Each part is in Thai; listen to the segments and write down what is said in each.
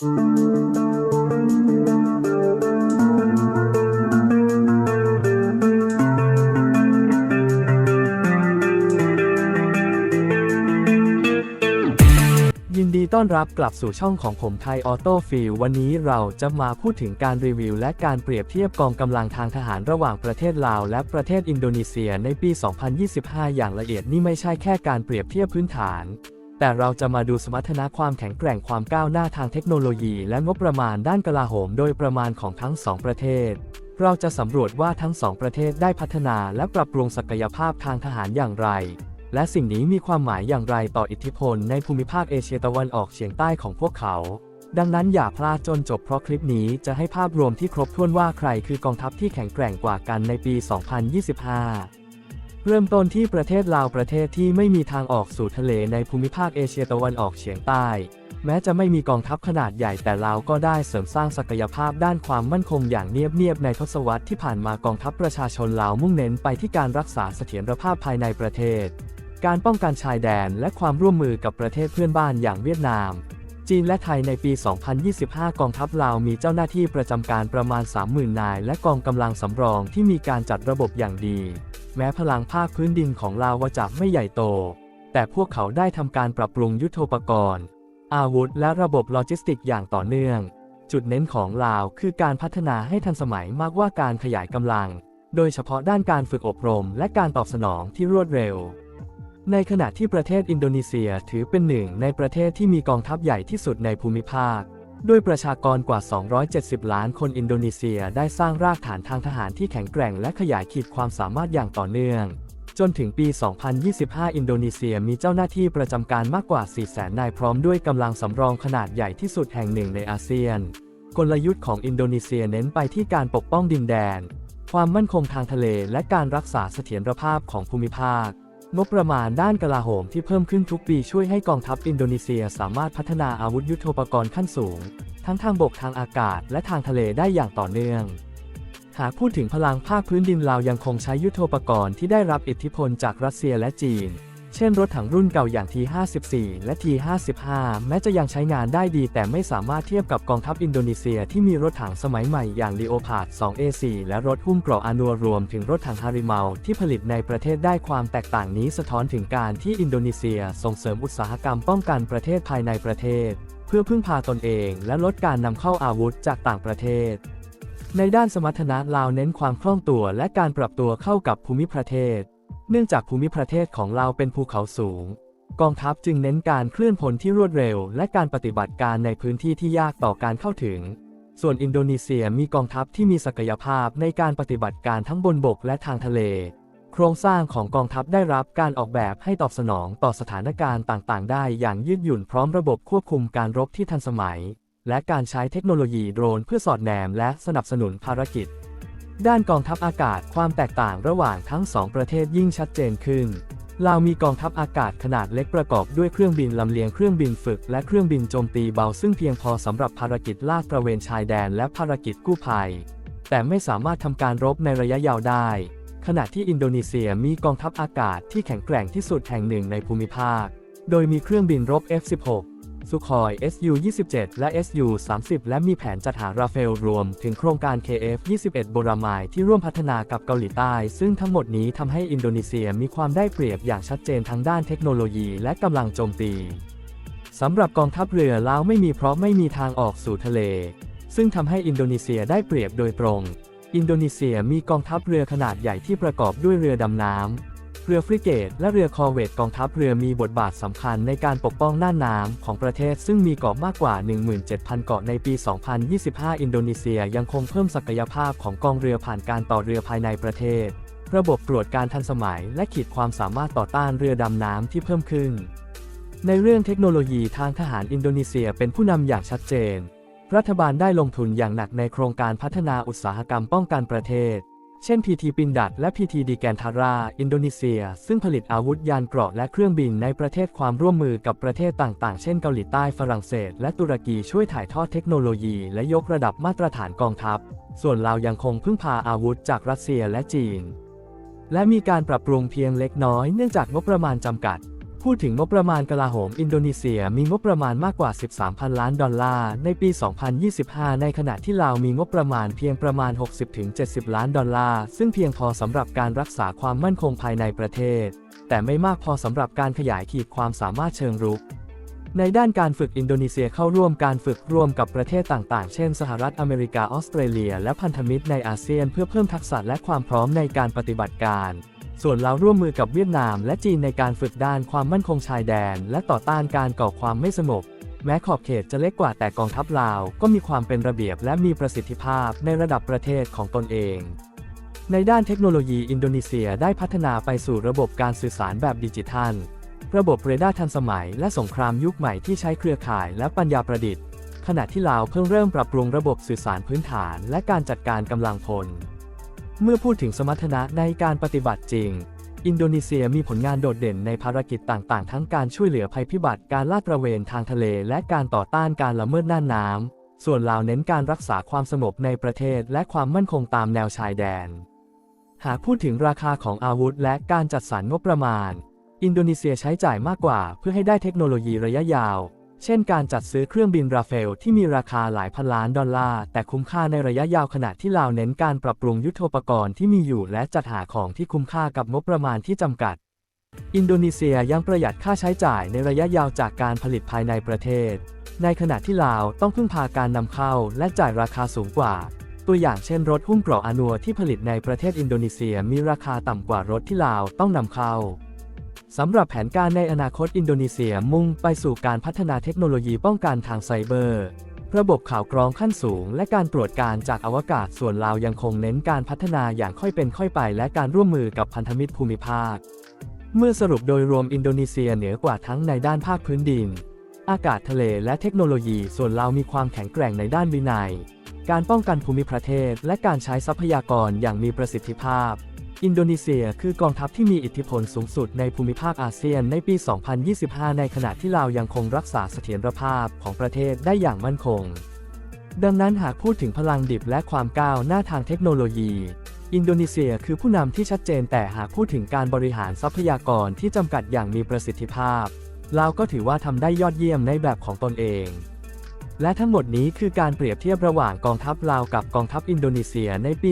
ยินดีต้อนรับกลับสู่ช่องของผมไทยออโต้ฟิลวันนี้เราจะมาพูดถึงการรีวิว และการเปรียบเทียบกองกำลังทางทหารระหว่างประเทศลาว และประเทศอินโดนีเซียในปี 2025 อย่างละเอียดนี่ไม่ใช่แค่การเปรียบเทียบพื้นฐาน แต่เราจะมาดูสมรรถนะความแข็งแกร่งความก้าวหน้าทางเทคโนโลยี และงบประมาณด้านกลาโหมโดยประมาณของทั้งสองประเทศ เราจะสำรวจว่าทั้งสองประเทศได้พัฒนาและปรับปรุงศักยภาพทางทหารอย่างไร และสิ่งนี้มีความหมายอย่างไรต่ออิทธิพลในภูมิภาคเอเชียตะวันออกเฉียงใต้ของพวกเขา ดังนั้นอย่าพลาดจนจบเพราะคลิปนี้จะให้ภาพรวมที่ครบถ้วนว่าใครคือกองทัพที่แข็งแกร่งกว่ากันในปี 2025 เริ่มต้นที่ประเทศลาวประเทศที่ไม่มีทางออกสู่ทะเลในภูมิภาคเอเชียตะวันออกเฉียงใต้ แม้จะไม่มีกองทัพขนาดใหญ่แต่ลาวก็ได้เสริมสร้างศักยภาพด้านความมั่นคงอย่างเนียบๆในทศวรรษที่ผ่านมากองทัพประชาชนลาวมุ่งเน้นไปที่การรักษาเสถียรภาพภายในประเทศ การป้องกันชายแดนและความร่วมมือกับประเทศเพื่อนบ้านอย่างเวียดนาม จีนและไทยในปี 2025 กองทัพลาวมีเจ้าหน้าที่ประจำการประมาณ 30,000 นาย และกองกำลังสำรองที่มีการจัดระบบอย่างดี แม้พลังภาคพื้นดินของลาวจะไม่ใหญ่โต แต่พวกเขาได้ทำการปรับปรุงยุทโธปกรณ์ อาวุธและระบบโลจิสติกอย่างต่อเนื่อง จุดเน้นของลาวคือการพัฒนาให้ทันสมัยมากกว่าการขยายกำลัง โดยเฉพาะด้านการฝึกอบรมและการตอบสนองที่รวดเร็ว ในขณะที่ประเทศอินโดนีเซียถือเป็นหนึ่งในประเทศที่มีกองทัพใหญ่ที่สุดในภูมิภาค ด้วยประชากรกว่า 270 ล้านคนอินโดนีเซียได้สร้างรากฐานทางทหารที่แข็งแกร่งและขยายขีดความสามารถอย่างต่อเนื่อง จนถึงปี 2025 อินโดนีเซียมีเจ้าหน้าที่ประจำการมากกว่า 400,000 นายพร้อมด้วยกำลังสำรองขนาดใหญ่ที่สุดแห่งหนึ่งในอาเซียน กลยุทธ์ของอินโดนีเซียเน้นไปที่การปกป้องดินแดน ความมั่นคงทางทะเลและการรักษาเสถียรภาพของภูมิภาค งบประมาณด้านกลาโหมที่เพิ่มขึ้นทุกปีช่วยให้กองทัพอินโดนีเซียสามารถพัฒนาอาวุธยุทโธปกรณ์ขั้นสูง ทั้งทางบกทางอากาศและทางทะเลได้อย่างต่อเนื่อง หากพูดถึงพลังภาคพื้นดินลาวยังคงใช้ยุทโธปกรณ์ที่ได้รับอิทธิพลจากรัสเซียและจีน เช่นรถถังรุ่นเก่าอย่าง T54 และ T55 แม้จะยังใช้งานได้ดี แต่ไม่สามารถเทียบกับกองทัพอินโดนีเซียที่มีรถถังสมัยใหม่อย่าง Leopard 2A4 และรถหุ้มเกราะอานัวรวมถึงรถถังฮาริเมาที่ผลิตในประเทศได้ความแตกต่างนี้สะท้อนถึงการที่อินโดนีเซียส่งเสริมอุตสาหกรรมป้องกันประเทศภายในประเทศ เพื่อพึ่งพาตนเองและลดการนำเข้าอาวุธจากต่างประเทศในด้านสมรรถนะลาวเน้นความคล่องตัวและการปรับตัวเข้ากับภูมิประเทศ เนื่องจากภูมิประเทศของลาเป็นภูเขาสูง กองทัพจึงเน้นการเคลื่อนพลที่รวดเร็ว และการปฏิบัติการในพื้นที่ที่ยากต่อการเข้าถึง ส่วนอินโดนีเซียมีกองทัพที่มีศักยภาพในการปฏิบัติการทั้งบนบกและทางทะเล โครงสร้างของกองทัพได้รับการออกแบบให้ตอบสนองต่อสถานการณ์ต่างๆ ได้อย่างยืดหยุ่นพร้อมระบบควบคุมการรบที่ทันสมัย และการใช้เทคโนโลยีโดรนเพื่อสอดแนมและสนับสนุนภารกิจ ด้านกองทัพอากาศความแตกต่างระหว่างทั้งสองประเทศยิ่งชัดเจนขึ้น ลาวมีกองทัพอากาศขนาดเล็กประกอบด้วยเครื่องบินลำเลียงเครื่องบินฝึกและเครื่องบินโจมตีเบาซึ่งเพียงพอสำหรับภารกิจลาดตระเวนชายแดนและภารกิจกู้ภัย แต่ไม่สามารถทำการรบในระยะยาวได้ ขณะที่อินโดนีเซียมีกองทัพอากาศที่แข็งแกร่งที่สุดแห่งหนึ่งในภูมิภาค โดยมีเครื่องบินรบ F-16 สุคอย SU-27 และ SU-30 และมีแผนจัดหาราเฟลรวม ถึงโครงการ KF-21 โบรามายที่ร่วมพัฒนากับเกาหลีใต้ ซึ่งทั้งหมดนี้ทำให้อินโดนีเซียมีความได้เปรียบอย่างชัดเจนทั้งด้านเทคโนโลยีและกำลังโจมตีสำหรับกองทัพเรือลาวไม่มีเพราะไม่มีทางออกสู่ทะเล ซึ่งทำให้อินโดนีเซียได้เปรียบโดยตรง อินโดนีเซียมีกองทัพเรือขนาดใหญ่ที่ประกอบด้วยเรือดำน้ำ เรือฟริเกต และเรือคอร์เวตกองทัพเรือมีบทบาทสำคัญในการปกป้องน่านน้ำของประเทศซึ่งมีเกาะมากกว่า 17,000 เกาะในปี 2025 อินโดนีเซียยังคงเพิ่มศักยภาพของกองเรือผ่านการต่อเรือภายในประเทศ ระบบตรวจการทันสมัย และขีดความสามารถต่อต้านเรือดำน้ำที่เพิ่มขึ้น ในเรื่องเทคโนโลยีทางทหารอินโดนีเซียเป็นผู้นำอย่างชัดเจน รัฐบาลได้ลงทุนอย่างหนักในโครงการพัฒนาอุตสาหกรรมป้องกันประเทศ เช่น PT ปินดัดและ PT ดีแกนทารา อินโดนีเซีย ซึ่งผลิตอาวุธยานเกราะและเครื่องบินในประเทศความร่วมมือกับประเทศต่างๆ เช่นเกาหลีใต้ฝรั่งเศส และตุรกีช่วยถ่ายทอดเทคโนโลยี และยกระดับมาตรฐานกองทัพ ส่วนลาวยังคงพึ่งพาอาวุธจากรัสเซียและจีน และมีการปรับปรุงเพียงเล็กน้อยเนื่องจากงบประมาณจำกัด พูดถึงงบประมาณกลาโหมอินโดนีเซียมีงบประมาณมากกว่า 13พันล้านดอลลาร์ในปี 2025 ในขณะที่ลาวมีงบประมาณเพียงประมาณ 60-70 ล้านดอลลาร์ ซึ่งเพียงพอสำหรับการรักษาความมั่นคงภายในประเทศ แต่ไม่มากพอสำหรับการขยายขีดความสามารถเชิงรุก ในด้านการฝึกอินโดนีเซียเข้าร่วมการฝึกร่วมกับประเทศต่างๆ เช่น สหรัฐอเมริกาออสเตรเลีย และพันธมิตรในอาเซียน เพื่อเพิ่มทักษะและความพร้อมในการปฏิบัติการ ส่วนลาวร่วมมือกับเวียดนามและจีนในการฝึกด้านความมั่นคงชายแดน และต่อต้านการก่อความไม่สงบแม้ขอบเขตจะเล็กกว่าแต่กองทัพลาวก็มีความเป็นระเบียบและมีประสิทธิภาพในระดับประเทศของตนเอง ในด้านเทคโนโลยีอินโดนีเซียได้พัฒนาไปสู่ระบบการสื่อสารแบบดิจิทัล ระบบเรดาร์ทันสมัย และสงครามยุคใหม่ที่ใช้เครือข่ายและปัญญาประดิษฐ์ ขณะที่ลาวเพิ่งเริ่มปรับปรุงระบบสื่อสารพื้นฐาน และการจัดการกำลังพล เมื่อพูดถึงสมรรถนะในการปฏิบัติจริง อินโดนีเซียมีผลงานโดดเด่นในภารกิจต่างๆ ทั้งการช่วยเหลือภัยพิบัติการลาดตระเวนทางทะเล และการต่อต้านการละเมิดน่านน้ำ ส่วนลาวเน้นการรักษาความสงบในประเทศและความมั่นคงตามแนวชายแดน หากพูดถึงราคาของอาวุธและการจัดสรรงบประมาณ อินโดนีเซียใช้จ่ายมากกว่าเพื่อให้ได้เทคโนโลยีระยะยาว เช่นการจัดซื้อเครื่องบินราเฟลที่มีราคาหลายพันล้านดอลลาร์ แต่คุ้มค่าในระยะยาวขณะที่ลาวเน้นการปรับปรุงยุทโธปกรณ์ที่มีอยู่และจัดหาของที่คุ้มค่ากับงบประมาณที่จำกัด อินโดนีเซียยังประหยัดค่าใช้จ่ายในระยะยาวจากการผลิตภายในประเทศ ในขณะที่ลาวต้องพึ่งพาการนำเข้าและจ่ายราคาสูงกว่า ตัวอย่างเช่นรถหุ้มเกราะอนัวที่ผลิตในประเทศอินโดนีเซียมีราคาต่ำกว่ารถที่ลาวต้องนำเข้า สำหรับแผนการในอนาคตอินโดนีเซียมุ่งไปสู่การพัฒนาเทคโนโลยีป้องกันทางไซเบอร์ ระบบข่าวกรองขั้นสูง และการตรวจการจากอวกาศส่วนลาวยังคงเน้นการพัฒนาอย่างค่อยเป็นค่อยไป และการร่วมมือกับพันธมิตรภูมิภาค เมื่อสรุปโดยรวมอินโดนีเซียเหนือกว่าทั้งในด้านภาคพื้นดิน อากาศทะเลและเทคโนโลยีส่วนลาวมีความแข็งแกร่งในด้านวินัย การป้องกันภูมิประเทศ และการใช้ทรัพยากรอย่างมีประสิทธิภาพ อินโดนีเซียคือกองทัพที่มีอิทธิพลสูงสุดในภูมิภาคอาเซียนในปี 2025 ในขณะที่ลาวยังคงรักษาเสถียรภาพของประเทศได้อย่างมั่นคง ดังนั้นหากพูดถึงพลังดิบและความก้าวหน้าทางเทคโนโลยี อินโดนีเซียคือผู้นำที่ชัดเจนแต่หากพูดถึงการบริหารทรัพยากรที่จำกัดอย่างมีประสิทธิภาพลาวก็ถือว่าทำได้ยอดเยี่ยมในแบบของตนเอง และทั้งหมดนี้คือการเปรียบเทียบระหว่างกองทัพลาวกับกองทัพอินโดนีเซียในปี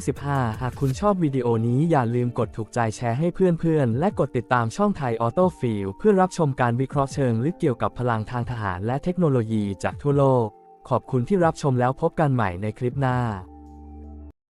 2025 หากคุณชอบวิดีโอนี้อย่าลืมกดถูกใจแชร์ให้เพื่อนๆ และกดติดตามช่องไทยออโต้ฟิลเพื่อรับชมการวิเคราะห์เชิงลึกเกี่ยวกับพลังทางทหารและเทคโนโลยีจากทั่วโลก ขอบคุณที่รับชมแล้วพบกันใหม่ในคลิปหน้า